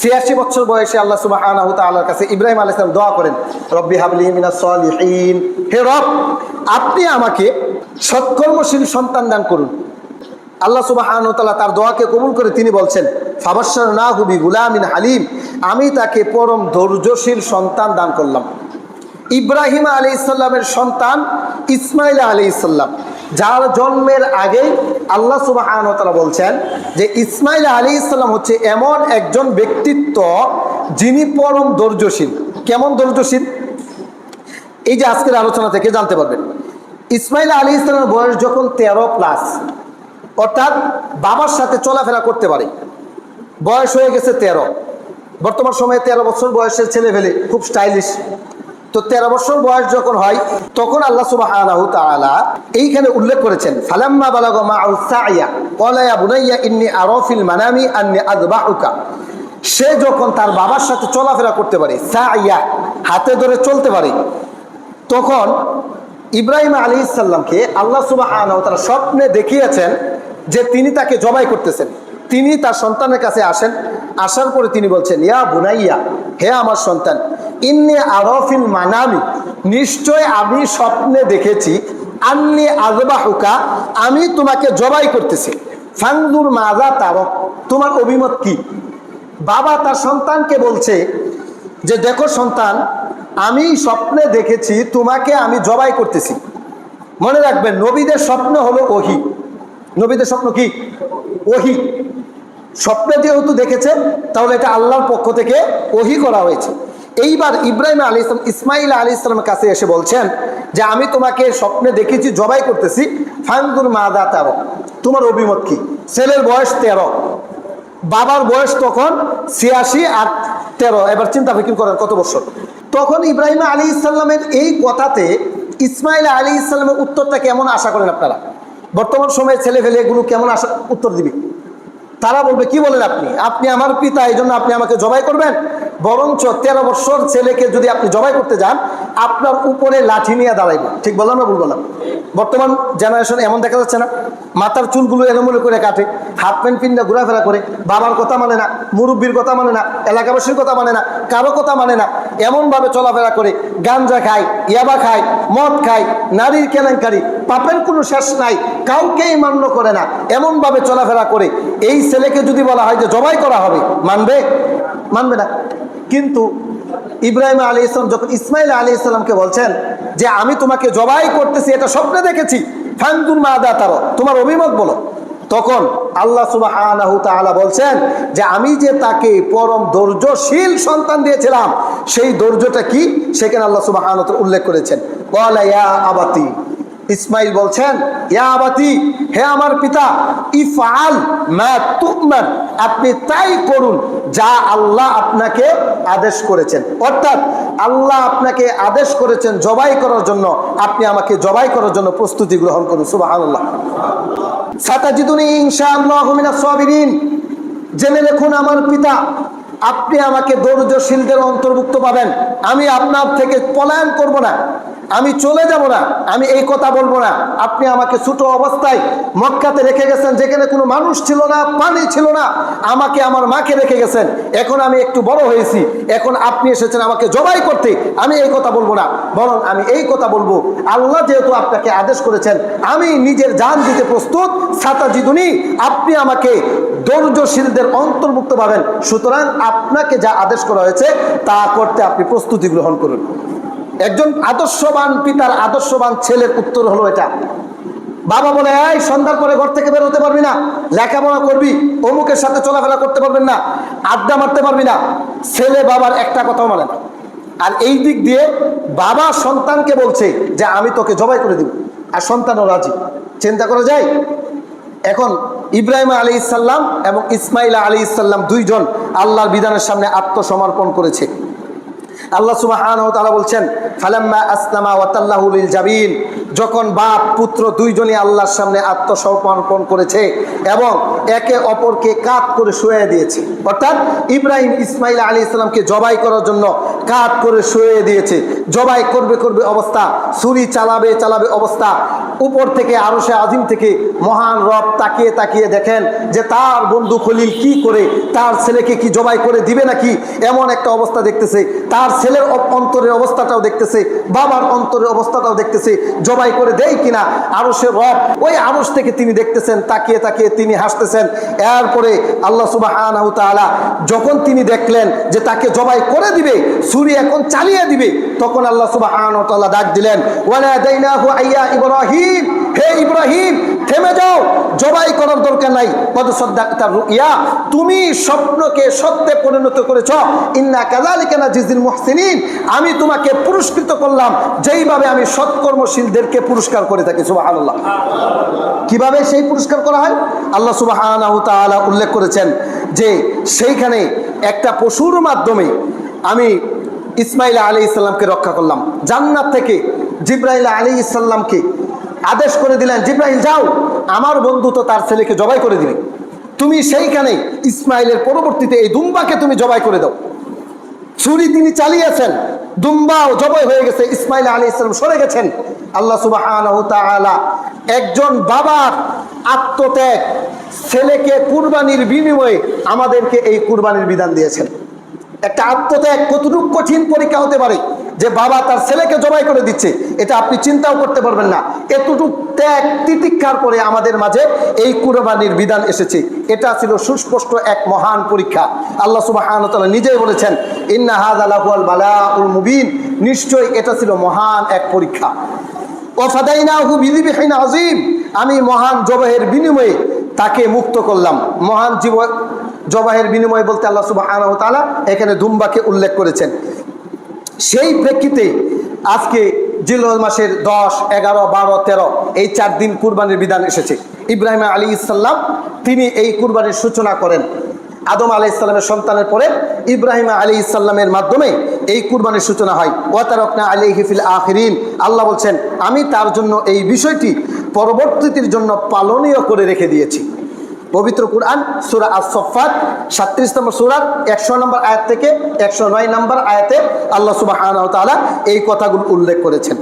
ছিয়াশি বছর বয়সে আল্লাহ সুবাহ আল্লাহর কাছে ইব্রাহিম আলাইহিস সালাম দোয়া করেন, রব্বি হাবলি মিনাস সলিহিন। হে রব, আপনি আমাকে সৎকর্মশীল সন্তান দান করুন। আল্লাহ সুবাহ তার দোয়াকে কবুল করে তিনি বলছেন ফাবাসার না হুবি গুলামিন হালিম। আমি তাকে পরম ধৈর্যশীল সন্তান দান করলাম। ইব্রাহিম আলী ইসাল্লামের সন্তান ইসমাইল আলী ইসাল্লাম যার জন্মের আগেই আল্লাহ সুবাহ বলছেন যে ইসমাইল আলী ইসলাম হচ্ছে এমন একজন ব্যক্তিত্ব যিনি পরম ধৈর্যশীল। কেমন ধৈর্যশীল? এই যে আজকের আলোচনা থেকে জানতে পারবেন। ইসমাইল আলী ইসলামের বয়স যখন তেরো প্লাস অর্থাৎ বাবার সাথে চলাফেরা করতে পারে। বয়স হয়ে গেছে তেরো। বর্তমান সময়ে তেরো বছর বয়সের ছেলে ফেলে খুব স্টাইলিশ তো তেরো বছর বয়স যখন হয়, তখন আল্লাহ সুবাহ এইখানে উল্লেখ করেছেন, ফালাম্মা সে যখন তার বাবার সাথে চলাফেরা করতে পারে হাতে ধরে চলতে পারে, তখন ইব্রাহিম আলী ইসাল্লামকে আল্লাহ সুবাহ তারা স্বপ্নে দেখিয়েছেন যে তিনি তাকে জবাই করতেছেন। তিনি তার সন্তানের কাছে আসেন, আসার পরে তিনি বলছেন, ইয়া বুনাইয়া হে আমার সন্তান, ইন্নি আরফিল মানামি, নিশ্চয় আমি স্বপ্নে দেখেছি, আন্নি আজবা হুকা আমি তোমাকে জবাই করতেছি। ফাংদুর মাজা তারক তোমার অভিমত কি? বাবা তার সন্তানকে বলছে যে, দেখো সন্তান, আমি স্বপ্নে দেখেছি, তোমাকে আমি জবাই করতেছি। মনে রাখবেন, নবীদের স্বপ্ন হলো ওহি। নবীদের স্বপ্ন কি? ওহি। স্বপ্নে যেহেতু দেখেছে তাহলে এটা আল্লাহর পক্ষ থেকে ওহি করা হয়েছে। এইবার ইব্রাহিম আলী ইসলাম ইসমাইল আলী ইসলামের কাছে এসে বলছেন যে, আমি তোমাকে স্বপ্নে দেখেছি, জবাই করতেছি। ফান্দুর মাদা তেরো। তোমার অভিমত কি? ছেলের বয়স তেরো। বাবার বয়স তখন ছিয়াশি আর তেরো। এবার চিন্তা ফিকির করেন, কত বছর? তখন ইব্রাহিম আলী ইসলামের এই কথাতে ইসমাইল আলী ইসলামের উত্তরটা কেমন আশা করেন আপনারা? বর্তমান সময়ে ছেলে ফেলে এগুলো কেমন আশা, উত্তর দিবি? তারা বলবে, কি বলেন আপনি? আপনি আমার পিতা, এই জন্য আপনি আমাকে জবাই করবেন? বরঞ্চ তেরো বছর ছেলেকে যদি আপনি জবাই করতে যান, আপনার উপরে লাঠি নিয়ে দাঁড়াইব। ঠিক বললাম না ভুল বললাম? বর্তমান জেনারেশন এমন দেখা যাচ্ছে না। মাথার চুলগুলো এলোমেলো করে কাটে হাফ প্যান্ট পিন্ডা ঘোরাফেরা করে, বাবার কথা মানে না, মুরব্বীর কথা মানে না, এলাকাবাসীর কথা মানে না, কারও কথা মানে না। এমনভাবে চলাফেরা করে, গাঞ্জা খায়, ইয়াবা খায়, মদ খায়, নারীর কেলেঙ্কারি, পাপের কোনো শেষ নাই, কাউকেই মান্য করে না, এমনভাবে চলাফেরা করে। এই ছেলেকে যদি বলা হয় যে জবাই করা হবে, মানবে? মানবে না। কিন্তু ইব্রাহিম আলী ইসলাম যখন, ইসমাইল আলী ইসলামকে বলছেন যে, আমি তোমাকে জবাই করতেছি, এটা স্বপ্নে দেখেছি। ফান্দুর মা দা তারো তোমার অভিমত বলো। তখন আল্লাহ সুবাহ বলছেন যে আমি যে তাকে পরম ধৈর্যশীল সন্তান দিয়েছিলাম, সেই ধৈর্যটা কি? সেখানে আল্লাহ সুবাহ উল্লেখ করেছেন। ইয়া আবাতি। ইসমাইল বলছেন, ইয়া আবাতি, হে আমার পিতা, ইফআল মা আপনি তাই করুন যা আল্লাহ আপনাকে আদেশ করেছেন। অর্থাৎ আল্লাহ আপনাকে আদেশ করেছেন জবাই করার জন্য। আপনি আমাকে জবাই করার জন্য প্রস্তুতি গ্রহণ করুন, সুবহানাল্লাহ। সাতাজিদুনি জেনে রেখুন আমার পিতা, আপনি আমাকে ধৈর্যশীলদের অন্তর্ভুক্ত পাবেন। আমি আপনার থেকে পলায়ন করব না। আমি চলে যাব না, আমি এই কথা বলব না। আপনি আমাকে ছোট অবস্থায় মক্কাতে রেখে গেছেন, যেখানে কোনো মানুষ ছিল না, পানি ছিল না, আমাকে আমার মাকে রেখে গেছেন। এখন আমি একটু বড় হয়েছি, এখন আপনি এসেছেন আমাকে জবাই করতে, আমি এই কথা বলব না। বরং আমি এই কথা বলব, আল্লাহ যেহেতু আপনাকে আদেশ করেছেন, আমি নিজের জান দিতে প্রস্তুত সাতা জিদুনি, আপনি আমাকে ধৈর্যশীলদের অন্তর্ভুক্ত পাবেন সুতরাং আপনাকে যা আদেশ করা হয়েছে, তা করতে আপনি প্রস্তুতি গ্রহণ করুন। একজন আদর্শবান পিতার আদর্শবান ছেলের উত্তর হলো এটা। বাবা বলে, এই, সন্ধ্যার পরে ঘর থেকে বের হতে পারবি না। লেখাপড়া করবি, অমুকের সাথে চলাফেরা করতে পারবেন না, আড্ডা মারতে পারবি না। ছেলে বাবার একটা কথাও মানে না। আর এই দিক দিয়ে বাবা সন্তানকে বলছে যে, আমি তোকে জবাই করে দিব। আর সন্তানও রাজি। চিন্তা করা যায়? এখন ইব্রাহিম আলী ইসাল্লাম এবং ইসমাইল আলী ইসাল্লাম দুইজন আল্লাহর বিধানের সামনে আত্মসমর্পণ করেছে। আল্লাহ সুবহানাহু ওয়া তাআলা বলছেন, ফালাম্মা আসলামা ওয়াতাল্লাহু লিল জাবিন। যখন বাপ, পুত্র দুইজনে আল্লাহর সামনে আত্মসমর্পণ করেছে এবং একে অপরকে কাত করে শুয়ে দিয়েছে। অর্থাৎ ইব্রাহিম ইসমাইল আলী ইসলামকে জবাই করার জন্য কাত করে শুয়ে দিয়েছে। জবাই করবে করবে অবস্থা, ছুরি চালাবে চালাবে অবস্থা। উপর থেকে আরও সে আজিম থেকে মহান রব তাকিয়ে তাকিয়ে দেখেন যে তার বন্ধু খলিল কি করে, তার ছেলেকে কি জবাই করে দিবে নাকি? এমন একটা অবস্থা দেখতেছে। তার ছেলের অন্তরের অবস্থাটাও দেখতেছে, বাবার অন্তরের অবস্থাটাও দেখতেছে, জবাই করে দেয় কিনা? আরও সে রব ওই আরস থেকে তিনি দেখতেছেন, তাকিয়ে তাকিয়ে তিনি হাসতেছেন। এরপরে আল্লাহ সুবাহ যখন তিনি দেখলেন যে তাকে জবাই করে দিবে, ছুরি এখন চালিয়ে দিবে, তখন আল্লাহ সুবাহ ডাক দিলেন ওয়ানাদাইনাহু আইয়া ইব্রাহিম, হে ইব্রাহিম, থেমে যাও। জবাই করার দরকার নাই। কত সদ্দাক্তা ইয়া তুমি স্বপ্নকে সত্যে পরিণত করেছ। ইন্না কাযালিকা নাজিজিল মুহসিনিন, আমি তোমাকে পুরস্কৃত করলাম। যেইভাবে আমি সৎকর্মশীলদেরকে পুরস্কার করে থাকি, সুবহানাল্লাহ। কীভাবে সেই পুরস্কার করা হয়? আল্লাহ তাআলা উল্লেখ করেছেন যে সেইখানে একটা পশুর মাধ্যমে আমি ইসমাইল আলী ইসলামকে রক্ষা করলাম। জান্নাত থেকে জিব্রাইল আলী ইসলামকে আদেশ করে দিলেন, জিব্রাইল, যাও। আমার বন্ধু তো তার ছেলেকে জবাই করে দিবে। তুমি সেইখানে ইসমাইলের পরবর্তীতে এই দুম্বাকে তুমি জবাই করে দাও। ছুরি তিনি চালিয়েছেন, দুম্বাও জবাই হয়ে গেছে। ইসমাইল আলী ইসলাম সরে গেছেন। আল্লাহ সুবাহ একজন বাবার আত্মত্যাগ, ছেলেকে কুরবানির বিনিময়ে আমাদেরকে এই কুরবানির বিধান দিয়েছেন। একটা আত্মত্যাগ কতটুকু কঠিন পরীক্ষা হতে পারে? যে বাবা তার ছেলেকে জবাই করে দিচ্ছে, এটা আপনি চিন্তাও করতে পারবেন না। এতটুক ত্যাগ, তিতিক্ষার পরে আমাদের মাঝে এই কুরবানির বিধান এসেছে। এটা ছিল সুস্পষ্ট এক মহান পরীক্ষা। আল্লাহ সুবাহান নিজেই বলেছেন, ইন্না হাদ আলাহুয়াল বালাউল মুবিন। নিশ্চয়ই এটা ছিল মহান এক পরীক্ষা। আমি মহান জবাহের বিনিময়ে তাকে মুক্ত করলাম। মহান জীব, জবাহের বিনিময় বলতে আল্লাহ তাআলা এখানে দুম্বাকে উল্লেখ করেছেন। সেই প্রেক্ষিতে আজকে জিলহজ মাসের দশ, এগারো, বারো, তেরো, এই চার দিন কুরবানির বিধান এসেছে। ইব্রাহিম আলী ইসাল্লাম তিনি এই কুরবানির সূচনা করেন। আদম আলি ইসলামের সন্তানের পরে ইব্রাহিম আলী ইসাল্লামের মাধ্যমে এই কুরবানির সূচনা হয়। ওয়াতারকনা আলী হিফিল আখরিন, আল্লাহ বলছেন, আমি তার জন্য এই বিষয়টি পরবর্তীতির জন্য পালনীয় করে রেখে দিয়েছি। পবিত্র কোরআন, সুরা আসফাত সাত্রিশ নম্বর সুরার একশো নম্বর আয়াত থেকে একশো নয় নম্বর আয়াতে আল্লাহ সুবাহ এই কথাগুলো উল্লেখ করেছেন।